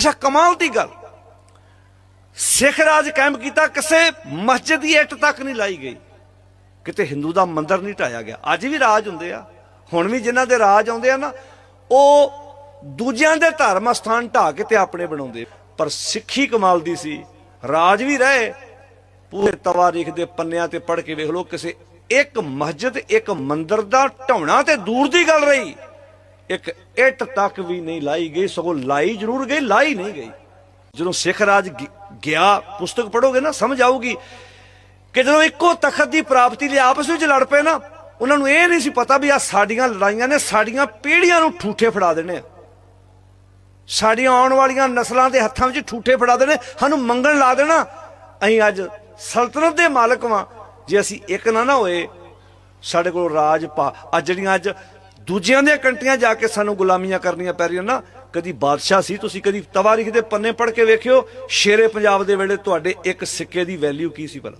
ਅੱਛਾ, ਕਮਾਲ ਦੀ ਗੱਲ। ਸਿੱਖ ਰਾਜ ਕਾਇਮ ਕੀਤਾ, ਕਿਸੇ ਮਸਜਿਦ ਦੀ ਇੱਟ ਤੱਕ ਨਹੀਂ ਲਾਈ ਗਈ। ਕਿਤੇ ਹਿੰਦੂ ਦਾ ਮੰਦਰ ਨਹੀਂ ਢਾਇਆ ਗਿਆ। ਅੱਜ ਵੀ ਰਾਜ ਹੁੰਦੇ ਆ। ਹੁਣ ਵੀ ਜਿਨ੍ਹਾਂ ਦੇ ਰਾਜ ਆਉਂਦੇ ਆ ਨਾ, ਉਹ ਦੂਜਿਆਂ ਦੇ ਧਰਮ ਸਥਾਨ ਢਾ ਕੇ ਤੇ ਆਪਣੇ ਬਣਾਉਂਦੇ। ਪਰ ਸਿੱਖੀ ਕਮਾਲ ਦੀ ਸੀ। ਰਾਜ ਵੀ ਰਹੇ। ਪੂਰੇ ਤਵਾਰੀਖ ਦੇ ਪੰਨਿਆਂ ਤੇ ਪੜ੍ਹ ਕੇ ਵੇਖ ਲਓ, ਕਿਸੇ ਇੱਕ ਮਸਜਿਦ, ਇੱਕ ਮੰਦਰ ਦਾ ਢਾਉਣਾ ਤੇ ਦੂਰ ਦੀ ਗੱਲ ਰਹੀ। ਇੱਕ ਇੱਟ ਤੱਕ ਵੀ ਨਹੀਂ ਲਾਈ ਗਈ, ਸਗੋਂ ਲਾਈ ਜ਼ਰੂਰ ਗਈ, ਲਾਈ ਨਹੀਂ ਗਈ। ਜਦੋਂ ਸਿੱਖ ਰਾਜ ਗਿਆ, ਪੁਸਤਕ ਪੜੋਗੇ ਨਾ, ਸਮਝ ਆਊਗੀ ਕਿ ਜਦੋਂ ਇੱਕੋ ਤਖਤ ਦੀ ਪ੍ਰਾਪਤੀ ਲਈ ਆਪਸ ਵਿੱਚ ਲੜ ਪਏ ਨਾ, ਉਹਨਾਂ ਨੂੰ ਇਹ ਨਹੀਂ ਸੀ ਪਤਾ ਵੀ ਆ ਸਾਡੀਆਂ ਲੜਾਈਆਂ ਨੇ, ਸਾਡੀਆਂ ਪੀੜ੍ਹੀਆਂ ਨੂੰ ਠੂਠੇ ਫੜਾ ਦੇਣੇ ਆ। ਸਾਡੀਆਂ ਆਉਣ ਵਾਲੀਆਂ ਨਸਲਾਂ ਦੇ ਹੱਥਾਂ ਵਿੱਚ ਠੂਠੇ ਫੜਾ ਦੇਣੇ, ਸਾਨੂੰ ਮੰਗਣ ਲਾ ਦੇਣਾ। ਅਸੀਂ ਅੱਜ ਸਲਤਨਤ ਦੇ ਮਾਲਕ ਵਾਂ। ਜੇ ਅਸੀਂ ਇੱਕ ਨਾ ਨਾ ਹੋਏ, ਸਾਡੇ ਕੋਲ ਰਾਜ ਪਾ, ਅੱਜ ਜਿਹੜੀਆਂ ਅੱਜ ਦੂਜਿਆਂ ਦੀਆਂ ਕੰਟਰੀਆਂ ਜਾ ਕੇ ਸਾਨੂੰ ਗੁਲਾਮੀਆਂ ਕਰਨੀਆਂ ਪੈ ਰਹੀਆਂ ਨਾ ਕਦੀ ਬਾਦਸ਼ਾਹ ਸੀ, ਤੁਸੀਂ ਕਦੀ ਤਵਾਰੀਖ ਦੇ ਪੰਨੇ ਪੜ੍ਹ ਕੇ ਵੇਖਿਓ, ਸ਼ੇਰੇ ਪੰਜਾਬ ਦੇ ਵੇਲੇ ਤੁਹਾਡੇ ਇੱਕ ਸਿੱਕੇ ਦੀ ਵੈਲਿਊ ਕੀ ਸੀ ਭਲਾ?